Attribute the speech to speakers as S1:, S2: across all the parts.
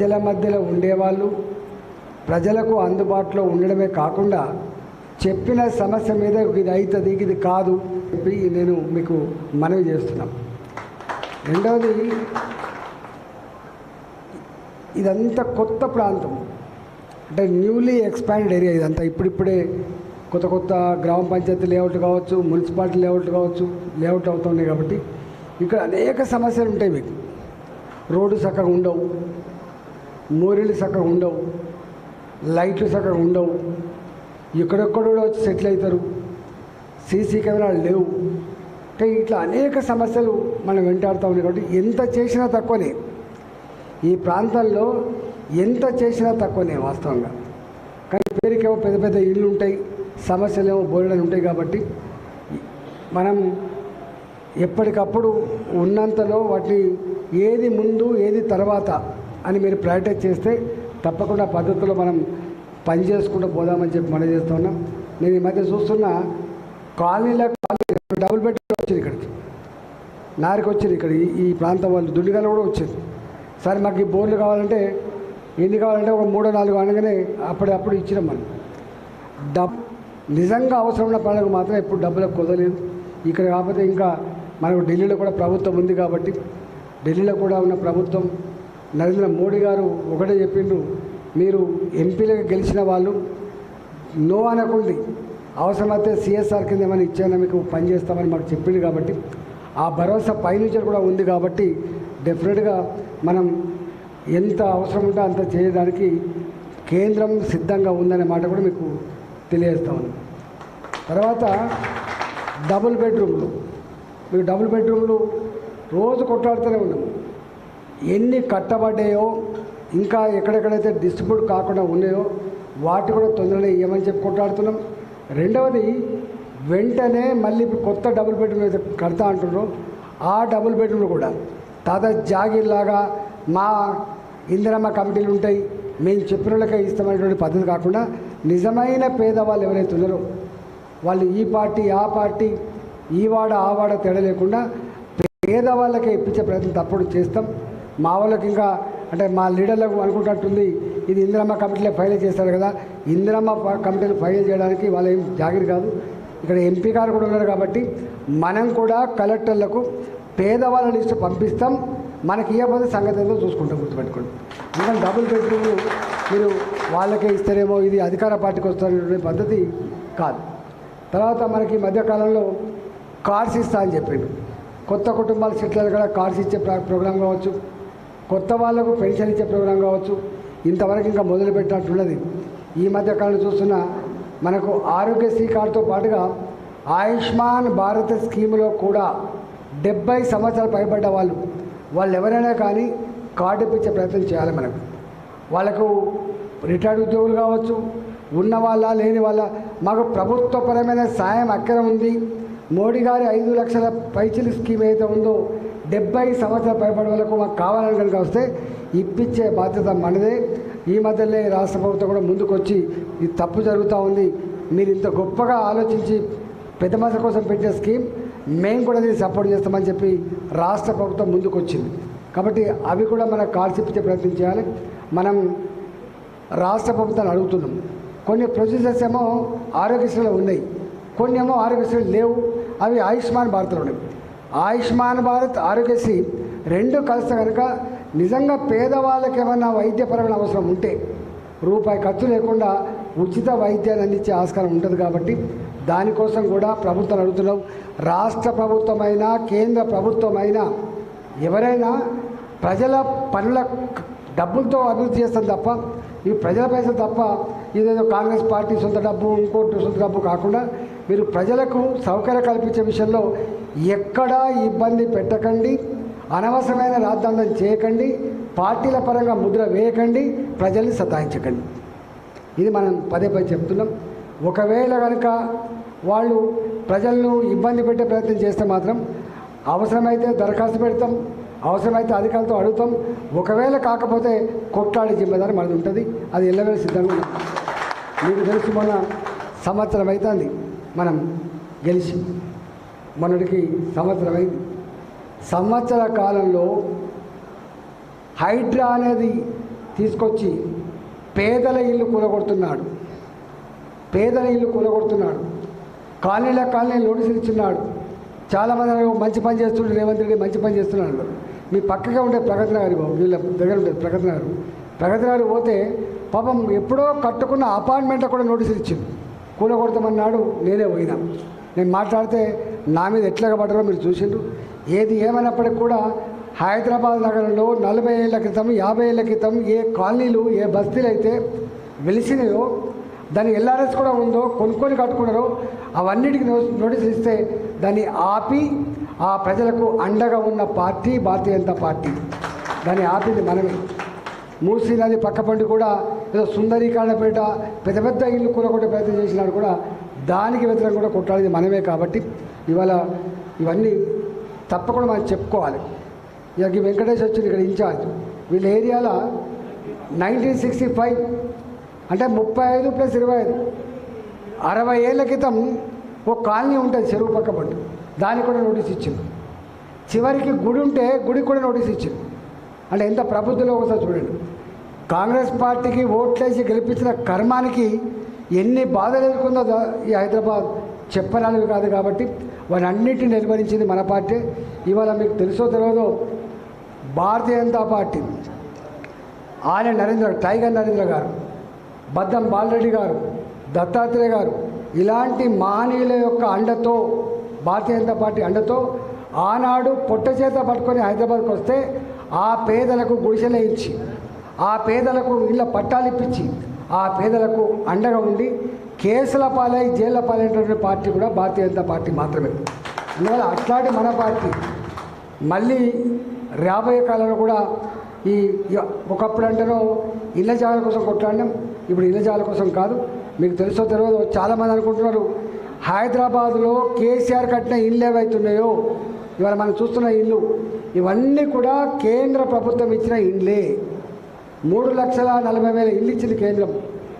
S1: ప్రజల మధ్యలో ఉండేవాళ్ళు ప్రజలకు అందుబాటులో ఉండడమే కాకుండా చెప్పిన సమస్య మీద ఇది అవుతుంది ఇది కాదు చెప్పి నేను మీకు మనవి చేస్తున్నాం. రెండవది ఇదంతా కొత్త ప్రాంతం. అంటే న్యూలీ ఎక్స్పాండెడ్ ఏరియా ఇదంతా. ఇప్పుడిప్పుడే కొత్త కొత్త గ్రామ పంచాయతీ లేఅవుట్ కావచ్చు మున్సిపాలిటీ లేఅవుట్ కావచ్చు లేఅవుట్ అవుతున్నాయి కాబట్టి ఇక్కడ అనేక సమస్యలు ఉంటాయి మీకు. రోడ్డు చక్కగా ఉండవు. మోరీలు చక్కగా ఉండవు లైట్లు చక్కగా ఉండవు. ఎక్కడెక్కడో వచ్చి సెటిల్ అవుతారు. సీసీ కెమెరాలు లేవు. అంటే ఇట్లా అనేక సమస్యలు మనం వెంటాడుతూ ఉన్నాయి కాబట్టి ఎంత చేసినా తక్కువనే. ఈ ప్రాంతంలో ఎంత చేసినా తక్కువనే వాస్తవంగా. కానీ పేరుకేమో పెద్ద పెద్ద ఇళ్ళు ఉంటాయి సమస్యలు ఏమో ఉంటాయి కాబట్టి మనం ఎప్పటికప్పుడు ఉన్నంతలో వాటిని ఏది ముందు ఏది తర్వాత అని మీరు ప్రయారిటైజ్ చేస్తే తప్పకుండా పద్ధతిలో మనం పని చేసుకుంటూ పోదామని చెప్పి మనం చేస్తున్నాం నేను ఈ మధ్య చూస్తున్న కాలనీలో కాలనీ డబుల్ బెడ్రూమ్ వచ్చింది ఇక్కడికి. నారికి వచ్చింది ఇక్కడ ఈ ప్రాంతం వాళ్ళు దుండిగాలు కూడా వచ్చింది. సరే మాకు ఈ బోర్లు కావాలంటే ఎన్ని కావాలంటే ఒక మూడో నాలుగు అనగానే అప్పుడప్పుడు ఇచ్చినాం మనం. డబ్ నిజంగా అవసరం ఉన్న పనులకు మాత్రం ఎప్పుడు డబ్బులకు కుదరలేదు. ఇక్కడ కాకపోతే ఇంకా మనకు ఢిల్లీలో కూడా ప్రభుత్వం ఉంది కాబట్టి ఢిల్లీలో కూడా ఉన్న ప్రభుత్వం నరేంద్ర మోడీ గారు ఒకటే చెప్పిండ్రు మీరు ఎంపీలుగా గెలిచిన వాళ్ళు నో అనకుండి అవసరమైతే సిఎస్ఆర్ కింద ఏమైనా ఇచ్చానా మీకు పని చేస్తామని మాకు చెప్పింది కాబట్టి ఆ భరోసా పైనుంచి కూడా ఉంది కాబట్టి డెఫినెట్గా మనం ఎంత అవసరం ఉంటే అంత చేయడానికి కేంద్రం సిద్ధంగా ఉందనే మాట కూడా మీకు తెలియజేస్తా తర్వాత డబుల్ బెడ్రూమ్లు మీకు డబుల్ బెడ్రూమ్లు రోజు కొట్లాడుతూనే ఉన్నాం. ఎన్ని కట్టబడ్డాయో ఇంకా ఎక్కడెక్కడైతే డిస్ట్రిబ్యూట్ కాకుండా ఉన్నాయో వాటి కూడా తొందరగా ఇవ్వమని చెప్పి కొట్లాడుతున్నాం. రెండవది వెంటనే మళ్ళీ ఇప్పుడు కొత్త డబుల్ బెడ్రూమ్ అయితే కడతా అంటున్నారు ఆ డబుల్ బెడ్రూమ్లు కూడా తాత జాగిర్లాగా మా ఇందిరమ్మ కమిటీలు ఉంటాయి. మేము చెప్పిన వాళ్ళకే ఇస్తామనేటువంటి పద్ధతి కాకుండా నిజమైన పేదవాళ్ళు ఎవరైతే ఉన్నారో వాళ్ళు ఈ పార్టీ ఆ పార్టీ ఈ వాడ ఆ వాడ తేడా లేకుండా పేదవాళ్ళకే ఇప్పించే ప్రయత్నం తప్పుడు చేస్తాం. మా వాళ్ళకి ఇంకా అంటే మా లీడర్లకు అనుకుంటున్నట్టుంది ఇది ఇందిరమ్మ కమిటీలో ఫైల్ చేస్తారు కదా ఇందిరమ్మ కమిటీలు ఫైల్ చేయడానికి వాళ్ళ ఏం జాగిరి కాదు. ఇక్కడ ఎంపీ గారు కూడా ఉన్నారు కాబట్టి మనం కూడా కలెక్టర్లకు పేదవాళ్ళ లిస్టు పంపిస్తాం మనకి ఇవ్వబోతే సంగతి ఏదో చూసుకుంటాం గుర్తుపెట్టుకోండి. ఎందుకంటే డబుల్ బెడ్రూమ్ మీరు వాళ్ళకే ఇస్తారేమో ఇది అధికార పార్టీకి వస్తారనే పద్ధతి కాదు. తర్వాత మనకి ఈ మధ్యకాలంలో కార్డ్స్ ఇస్తా అని చెప్పిండు. కొత్త కుటుంబాలు సెటిల్ కూడా కార్డ్స్ ఇచ్చే ప్రోగ్రామ్ ప్రోగ్రాం కావచ్చు కొత్త వాళ్ళకు పెన్షన్ ఇచ్చే ప్రోగ్రాం కావచ్చు ఇంతవరకు ఇంకా మొదలు పెట్టినట్టున్నది ఈ మధ్య కాలంలో చూస్తున్న మనకు ఆరోగ్యశ్రీ కార్డుతో పాటుగా ఆయుష్మాన్ భారత్ స్కీమ్లో కూడా డెబ్బై సంవత్సరాలు పైబడ్డ వాళ్ళు వాళ్ళు ఎవరైనా కానీ కార్డు ఇప్పించే ప్రయత్నం చేయాలి మనకు. వాళ్ళకు రిటైర్డ్ ఉద్యోగులు కావచ్చు ఉన్న వాళ్ళ లేని వాళ్ళ మాకు ప్రభుత్వపరమైన సాయం అక్కడ ఉంది. మోడీ గారి ఐదు లక్షల పైచిల స్కీమ్ ఏదైతే ఉందో డెబ్బై సంవత్సరాల పైబడి వాళ్ళకు మాకు కావాలని కనుక వస్తే ఇప్పించే బాధ్యత మనదే. ఈ మధ్యలో రాష్ట్ర ప్రభుత్వం కూడా ముందుకొచ్చి ఇది తప్పు జరుగుతూ ఉంది. మీరు ఇంత గొప్పగా ఆలోచించి పెద్ద మనుషుల కోసం పెట్టిన స్కీమ్ మేము కూడా దీన్ని సపోర్ట్ చేస్తామని చెప్పి రాష్ట్ర ప్రభుత్వం ముందుకొచ్చింది. కాబట్టి అవి కూడా మనకు కాల్చిపించే ప్రయత్నం చేయాలి. మనం రాష్ట్ర ప్రభుత్వాన్ని అడుగుతున్నాం. కొన్ని ప్రొసీజర్స్ ఏమో ఆరోగ్యశ్రీలో ఉన్నాయి. కొన్ని ఏమో ఆరోగ్యశ్రీలు లేవు. అవి ఆయుష్మాన్ భారత్లో ఉన్నాయి. ఆయుష్మాన్ భారత్ ఆరోగ్యశ్రీ రెండు కలిసి కనుక నిజంగా పేదవాళ్ళకి ఏమైనా వైద్యపరమైన అవసరం ఉంటే రూపాయి ఖర్చు లేకుండా ఉచిత వైద్యాన్ని అందించే ఆస్కారం ఉంటుంది కాబట్టి దానికోసం కూడా ప్రభుత్వం అడుగుతున్నాం రాష్ట్ర ప్రభుత్వమైనా కేంద్ర ప్రభుత్వమైనా ఎవరైనా ప్రజల పనుల డబ్బులతో అభివృద్ధి చేస్తాం తప్ప ఈ ప్రజల పైసలు తప్ప ఇదేదో కాంగ్రెస్ పార్టీ సొంత డబ్బు ఇంకోటి సొంత డబ్బు కాకుండా మీరు ప్రజలకు సౌకర్యం కల్పించే విషయంలో ఎక్కడా ఇబ్బంది పెట్టకండి. అనవసరమైన రాద్ధాంతం చేయకండి. పార్టీల పరంగా ముద్ర వేయకండి. ప్రజల్ని సతాయించకండి. ఇది మనం పదే పదే చెప్తున్నాం. ఒకవేళ కనుక వాళ్ళు ప్రజలను ఇబ్బంది పెట్టే ప్రయత్నం చేస్తే మాత్రం అవసరమైతే దరఖాస్తు పెడతాం. అవసరమైతే అధికారులతో అడుగుతాం. ఒకవేళ కాకపోతే కొట్లాడే జిమ్మేదారి మనది ఉంటుంది. అది ఎల్లవేళ సిద్ధంగా మీకు తెలుసు మొన్న సంవత్సరం అవుతుంది మనం గెలిచి. మొన్నటికి సంవత్సరం అయింది. సంవత్సర కాలంలో హైడ్రా అనేది తీసుకొచ్చి పేదల ఇల్లు కూలగొడుతున్నాడు. పేదల ఇల్లు కూలగొడుతున్నాడు. కాలనీల కాలనీ నోటీసులు ఇచ్చున్నాడు చాలామంది మంచి పని చేస్తుండే రేవంత్ రెడ్డి మంచి పని చేస్తున్నాడు. మీ పక్కగా ఉండే ప్రగతి నగర్ బాబు వీళ్ళ దగ్గర ఉండే ప్రగతి నగర్. ప్రగతి నగర్ పోతే పాపం ఎప్పుడో కట్టుకున్న అపార్ట్మెంట్లో కూడా నోటీసులు ఇచ్చింది కూలగొడతామన్నాడు నేనే పోయినా. నేను మాట్లాడితే నా మీద ఎట్లాగా పడ్డారో మీరు చూసిండ్రు. ఏది ఏమైనప్పటికీ కూడా హైదరాబాద్ నగరంలో నలభై ఏళ్ళ క్రితం యాభై ఏళ్ళ క్రితం ఏ కాలనీలు ఏ బస్తీలు అయితే వెలిసినాయో దాని ఎల్ఆర్ఎస్ కూడా ఉందో కొనుక్కొని కట్టుకున్నారో అవన్నిటికి నో- నోటీసులు ఇస్తే దాన్ని ఆపి ఆ ప్రజలకు అండగా ఉన్న పార్టీ భారతీయ జనతా పార్టీ. దాన్ని ఆపింది మనమే. మూసీ నది పక్కపండి కూడా ఏదో సుందరీకరణపేట పెద్ద పెద్ద ఇల్లు కూలగొట్టే ప్రయత్నం చేసినాడు కూడా దానికి వ్యతిరేకం కూడా కొట్టాలి మనమే కాబట్టి ఇవాళ ఇవన్నీ తప్పకుండా మనం చెప్పుకోవాలి. ఇక వెంకటేష్ వచ్చింది ఇక్కడ ఇన్ఛార్జ్. వీళ్ళ ఏరియాలో నైన్టీన్ సిక్స్టీ ఫైవ్ అంటే ముప్పై ఐదు ప్లస్ ఇరవై ఐదు. అరవై ఏళ్ళ క్రితం ఓ కాలనీ ఉంటుంది చెరువు పక్క పట్టు దానికి కూడా నోటీస్ ఇచ్చింది. చివరికి గుడి ఉంటే గుడికి కూడా నోటీస్ ఇచ్చింది. అంటే ఎంత ప్రబుద్ధిలో ఒకసారి చూడండి. కాంగ్రెస్ పార్టీకి ఓట్లేసి గెలిపించిన కర్మానికి ఎన్ని బాధలు ఎదుర్కొందో దా- ఈ హైదరాబాద్ చెప్పరానివి కాదు కాబట్టి వాటన్నిటిని నిర్వహించింది మన పార్టీ. ఇవాళ మీకు తెలుసో తెలియదో భారతీయ జనతా పార్టీ. ఆయన నరేంద్ర టైగర్ నరేంద్ర గారు బద్దం బాలరెడ్డి గారు దత్తాత్రేయ గారు ఇలాంటి మహనీయుల యొక్క అండతో భారతీయ జనతా పార్టీ అండతో ఆనాడు పొట్ట చేత పట్టుకొని హైదరాబాద్కి వస్తే ఆ పేదలకు గుడిసెలే ఇచ్చి ఆ పేదలకు ఇళ్ళ పట్టాలు ఇప్పించి ఆ పేదలకు అండగా ఉండి కేసుల పాలై జైళ్ళ పాలైనటువంటి పార్టీ కూడా భారతీయ జనతా పార్టీ మాత్రమే. అందువల్ల అట్లాంటి మన పార్టీ మళ్ళీ రాబోయే కాలంలో కూడా ఈ ఒకప్పుడు అంటేనో ఇళ్ళ జాగాల కోసం కొట్లాడినాం ఇప్పుడు ఇళ్ళ జాగాల కోసం కాదు. మీకు తెలుసో తెలియదు చాలామంది అనుకుంటున్నారు హైదరాబాద్లో కేసీఆర్ కట్టిన ఇల్లు ఏవైతున్నాయో? ఇవాళ మనం చూస్తున్న ఇల్లు ఇవన్నీ కూడా కేంద్ర ప్రభుత్వం ఇచ్చిన ఇండ్లే మూడు లక్షల నలభై వేల ఇల్లు ఇచ్చింది కేంద్రం.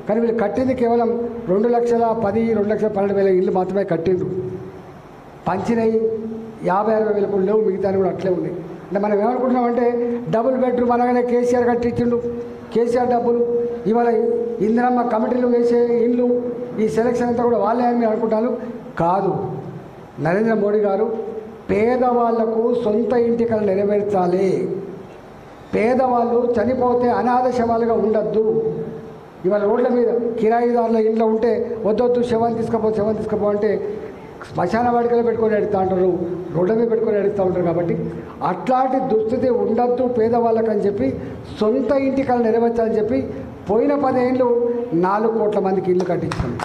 S1: కానీ వీళ్ళు కట్టింది కేవలం రెండు లక్షల పది రెండు లక్షల పన్నెండు వేల ఇల్లు మాత్రమే కట్టిండ్రు. పంచినవి యాభై అరవై వేల కూడా లేవు మిగతా కూడా అట్లే ఉన్నాయి. అంటే మనం ఏమనుకుంటున్నామంటే డబుల్ బెడ్రూమ్ అనగానే కేసీఆర్ కట్టించిండు కేసీఆర్ డబ్బులు ఇవాళ ఇందిరమ్మ కమిటీలు వేసే ఇల్లు ఈ సెలక్షన్ అంతా కూడా వాళ్ళే అని మీరు అనుకుంటారు? కాదు. నరేంద్ర మోడీ గారు పేదవాళ్ళకు సొంత ఇంటికలు నెరవేర్చాలి. పేదవాళ్ళు చనిపోతే అనాథ శవాలుగా ఉండద్దు. ఇవాళ రోడ్ల మీద కిరాయిదారుల ఇంట్లో ఉంటే వద్దొద్దు శవం తీసుకుపో శవం తీసుకుపో అంటే శ్మశాన వాడికలో పెట్టుకొని ఎడుతూ ఉంటారు రోడ్ల మీద పెట్టుకొని ఎడుతూ ఉంటారు కాబట్టి అట్లాంటి దుస్థితి ఉండద్దు పేదవాళ్ళకని చెప్పి సొంత ఇంటికలు నెరవేర్చాలని చెప్పి పోయిన పదేళ్ళు నాలుగు కోట్ల మందికి ఇల్లు కట్టించాను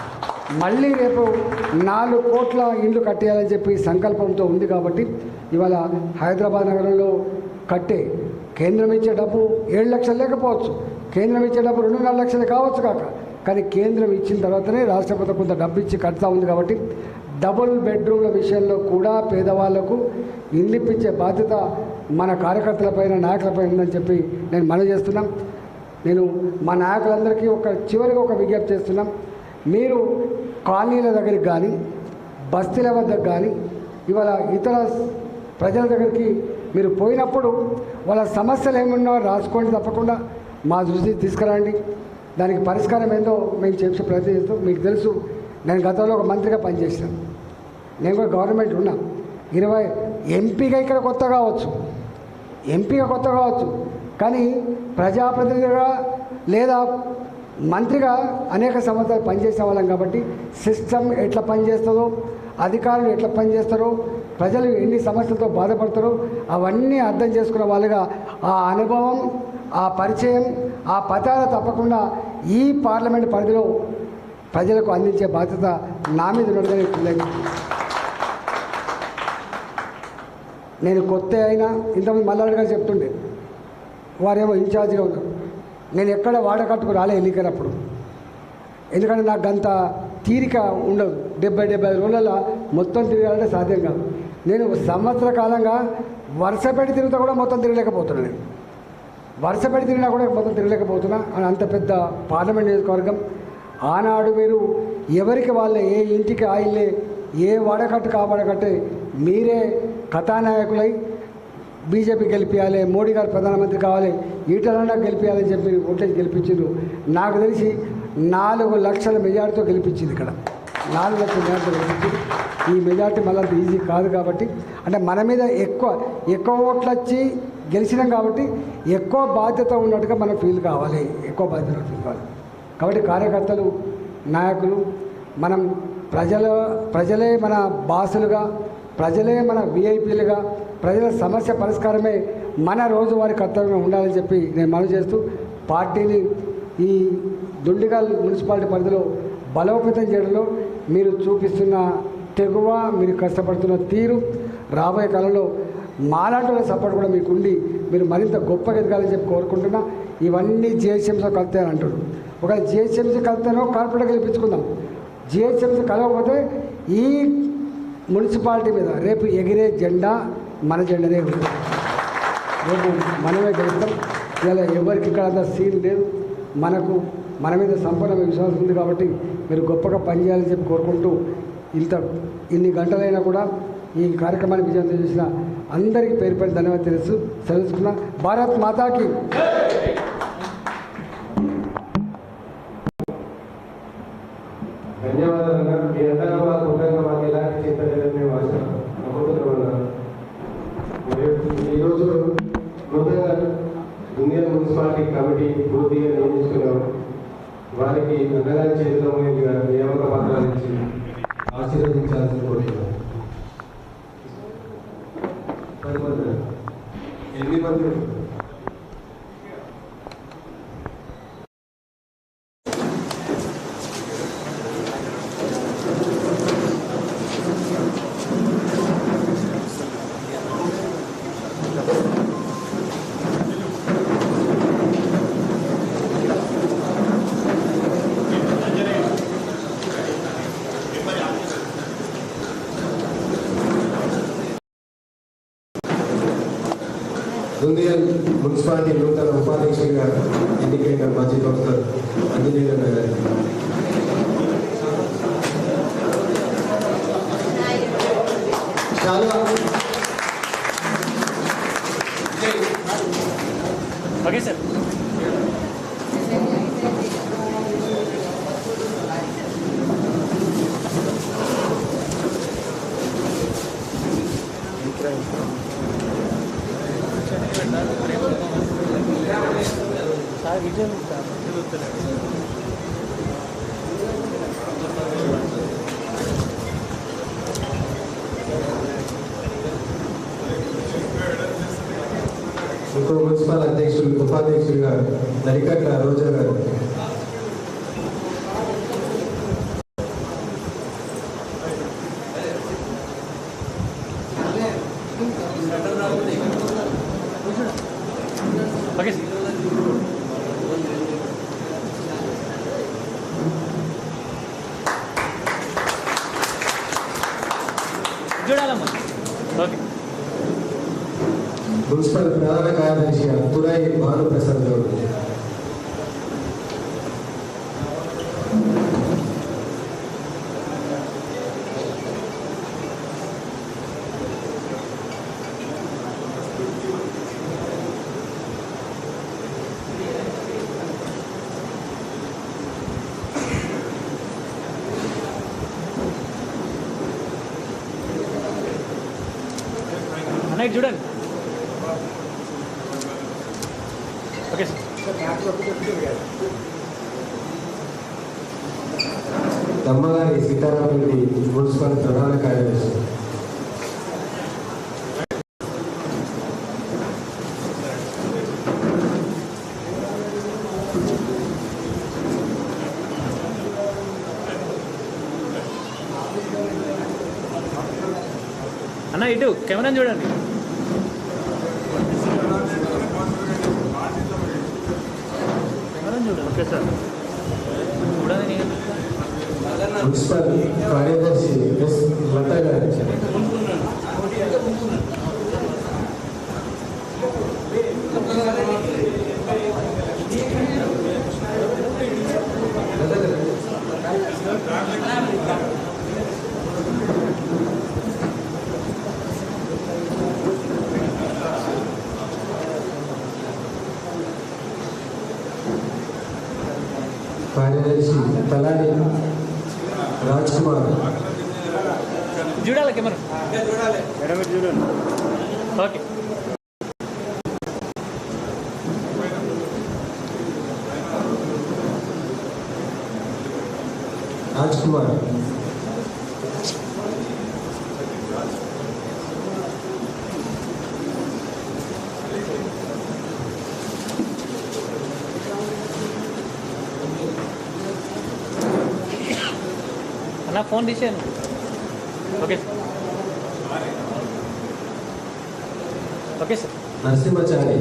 S1: మళ్ళీ రేపు నాలుగు కోట్ల ఇల్లు కట్టేయాలని చెప్పి సంకల్పంతో ఉంది కాబట్టి ఇవాళ హైదరాబాద్ నగరంలో కట్టే కేంద్రం ఇచ్చే డబ్బు ఏడు లక్షలు లేకపోవచ్చు. కేంద్రం ఇచ్చే డబ్బు రెండున్నర లక్షలు కావచ్చు కాక. కానీ కేంద్రం ఇచ్చిన తర్వాతనే రాష్ట్ర ప్రభుత్వం కొంత డబ్బు ఇచ్చి కడతా ఉంది కాబట్టి డబుల్ బెడ్రూమ్ల విషయంలో కూడా పేదవాళ్ళకు ఇల్లిప్పించే బాధ్యత మన కార్యకర్తలపైన నాయకులపైన ఉందని చెప్పి నేను మనవి చేస్తున్నాం. నేను మా నాయకులందరికీ ఒక చివరిగా ఒక విజ్ఞప్తి చేస్తున్నాం. మీరు కాలనీల దగ్గరికి కానీ బస్తీల వద్దకు కానీ ఇవాళ ఇతర ప్రజల దగ్గరికి మీరు పోయినప్పుడు వాళ్ళ సమస్యలు ఏమున్నా రాసుకోండి తప్పకుండా. మా దృష్టికి తీసుకురండి. దానికి పరిష్కారం ఏందో మేము చేసే ప్రయత్నం చేస్తాం మీకు తెలుసు నేను గతంలో ఒక మంత్రిగా పనిచేసాను నేను కూడా గవర్నమెంట్ ఉన్నా. ఇరవై ఎంపీగా ఇక్కడ కొత్త కావచ్చు. ఎంపీగా కొత్త కావచ్చు. కానీ ప్రజాప్రతినిధిగా లేదా మంత్రిగా అనేక సంవత్సరాలు పనిచేసే వాళ్ళం కాబట్టి సిస్టమ్ ఎట్లా పనిచేస్తుందో అధికారులు ఎట్లా పనిచేస్తారో ప్రజలు ఎన్ని సమస్యలతో బాధపడతారో అవన్నీ అర్థం చేసుకున్న వాళ్ళుగా ఆ అనుభవం ఆ పరిచయం ఆ పతాలు తప్పకుండా ఈ పార్లమెంట్ పరిధిలో ప్రజలకు అందించే బాధ్యత నా మీద ఉన్నదని నేను కొత్త అయినా ఇంతమంది మల్లారెడ్డి గారు చెప్తుండే వారేమో ఇన్ఛార్జ్గా ఉన్నారు. నేను ఎక్కడ వాడకట్టుకు రాలే ఎన్నికలప్పుడు ఎందుకంటే నాకు అంత తీరిక ఉండదు. డెబ్బై డెబ్బై రోజులలో మొత్తం తిరగాలంటే సాధ్యం కాదు. నేను సంవత్సర కాలంగా వర్షపడి తిరుగుతా కూడా మొత్తం తిరగలేకపోతున్నాను నేను. వరుస తిరిగినా కూడా మొత్తం తిరగలేకపోతున్నా అని అంత పెద్ద పార్లమెంట్ నియోజకవర్గం. ఆనాడు మీరు ఎవరికి వాళ్ళ ఏ ఇంటికి ఆయిల్లే ఏ వాడకట్టు కాపాడకట్టే మీరే కథానాయకులై బీజేపీ గెలిపించాలి మోడీ గారు ప్రధానమంత్రి కావాలి ఈటలన్నా గెలిపించాలని చెప్పి ఓట్లేసి గెలిపించారు నాకు తెలిసి నాలుగు లక్షల మెజార్టీతో గెలిపించింది ఇక్కడ. నాలుగు లక్షల మెజార్టీతో గెలిపించింది. ఈ మెజార్టీ మళ్ళీ అంత ఈజీ కాదు కాబట్టి అంటే మన మీద ఎక్కువ ఎక్కువ ఓట్లు వచ్చి గెలిచినాం కాబట్టి ఎక్కువ బాధ్యత ఉన్నట్టుగా మనం ఫీల్ కావాలి. ఎక్కువ బాధ్యత ఫీల్ కావాలి. కాబట్టి కార్యకర్తలు నాయకులు మనం ప్రజల ప్రజలే మన బాసులుగా ప్రజలే మన విఐపీలుగా ప్రజల సమస్య పరిష్కారమే మన రోజువారి కర్తవ్యం ఉండాలని చెప్పి నేను మనవి చేస్తూ పార్టీని ఈ దుండిగల్ మున్సిపాలిటీ పరిధిలో బలోపేతం చేయడంలో మీరు చూపిస్తున్న తెగువ మీరు కష్టపడుతున్న తీరు రాబోయే కాలంలో మాలాంటి సపోర్ట్ కూడా మీకు ఉండి మీరు మరింత గొప్పగా ఎదగాలని చెప్పి కోరుకుంటున్నా. ఇవన్నీ జిహెచ్ఎంసీ కలుతాయని అని అంటారు ఒకవేళ జిహెచ్ఎంసీ కలుతానో కార్పొరేట్ గెలిపించుకుందాం జిహెచ్ఎంసీ కలవకపోతే ఈ మున్సిపాలిటీ మీద రేపు ఎగిరే జెండా మన జెండానే ఉంటుంది. రేపు మనమే గెలుస్తాం. ఇలా ఎవరికి ఇక్కడ అంత సీన్ లేదు. మనకు మన మీద సంపూర్ణ విశ్వాసం ఉంది కాబట్టి మీరు గొప్పగా పనిచేయాలని చెప్పి కోరుకుంటూ ఇంత ఇన్ని గంటలైనా కూడా ఈ కార్యక్రమాన్ని విజయవంతం చేసిన అందరికీ పేరు పేరు ధన్యవాదాలు తెలుసు తెలుసుకున్నా భారత్ మాతాకి.
S2: ధన్యవాదాలు మీ అందరూ మాకు ఎలాంటి ఎనిమిది మంది దుందియల్ మున్సిపాలిటీ నూతన ఉపాధ్యక్షుడిగా ఎన్నికైన మాజీ ప్రొఫెసర్ అంజనీయ గారు. చాలా
S3: ఓకే సార్ విజయం
S2: ఇంకో మున్సిపల్ అధ్యక్షులు ఉపాధ్యక్షులుగా నరికట్ల రోజా గారు
S3: ఓకే సార్ చూడాలమ్మా ఓకే
S2: మున్సిపల్ ప్రధాన కార్యదర్శిగా తురాయి భానుప్రసాద్ గౌడ్
S3: అన్న ఇటు చూడండి okay sir
S2: Dammagari Seetharamareddy municipal ప్రధాన కార్యదర్శి.
S3: అన్న ఇటు కెమెరా చూడండి కెమెరా చూడండి ఓకే
S2: కార్యదర్శి తలాడి రాజ్ కుమార్.
S3: చూడాలి. కెమెరా చూడండి. ఓకే. అన్న phone తీసేయను okay. Sir okay sir.
S2: Narasimhachari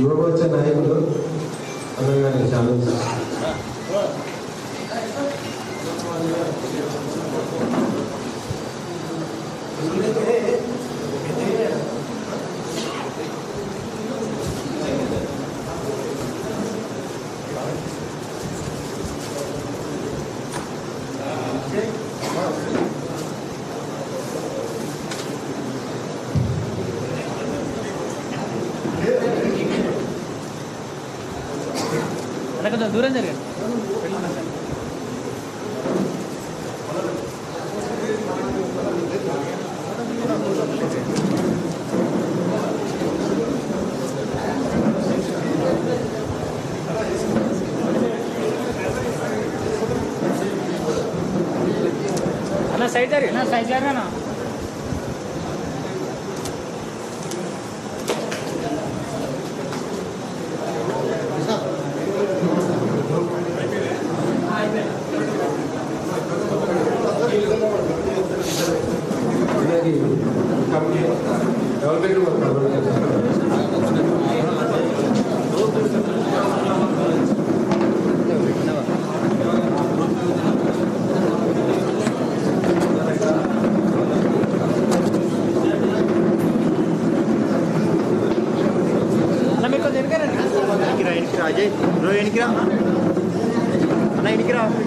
S2: Yuva Morcha నాయకులు అనగానే చాలా
S3: అక్కడ కొంచెం దూరం జరగండి. అన్న సైడ్ జరిగినా సైడ్ జరగనా
S4: ఎనికిరా అజయ్ బ్రో ఎనికిరా అన్న ఎనికిరా అన్న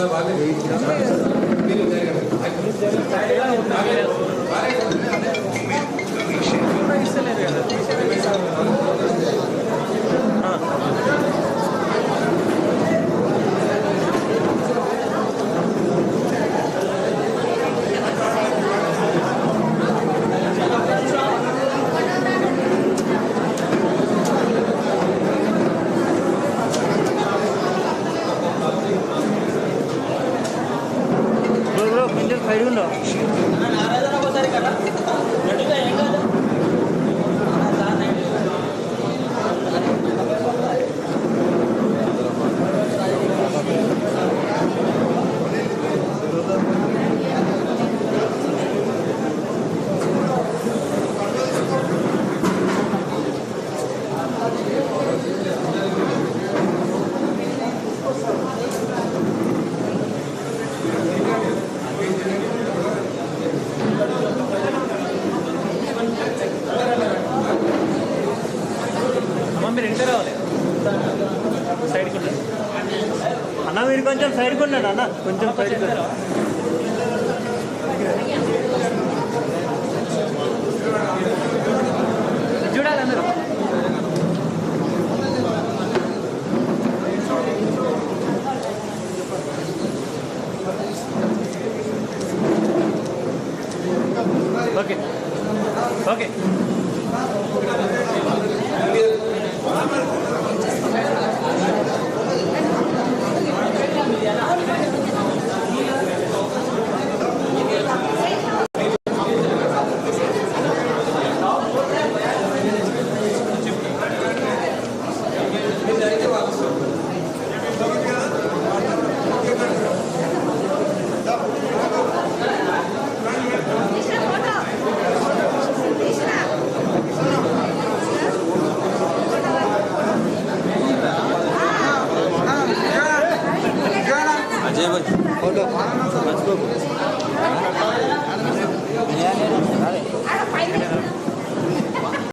S4: Tabii abi. కొంచెం
S3: సైడ్కి ఉన్నాడు
S4: అన్న కొంచెం సైడ్కి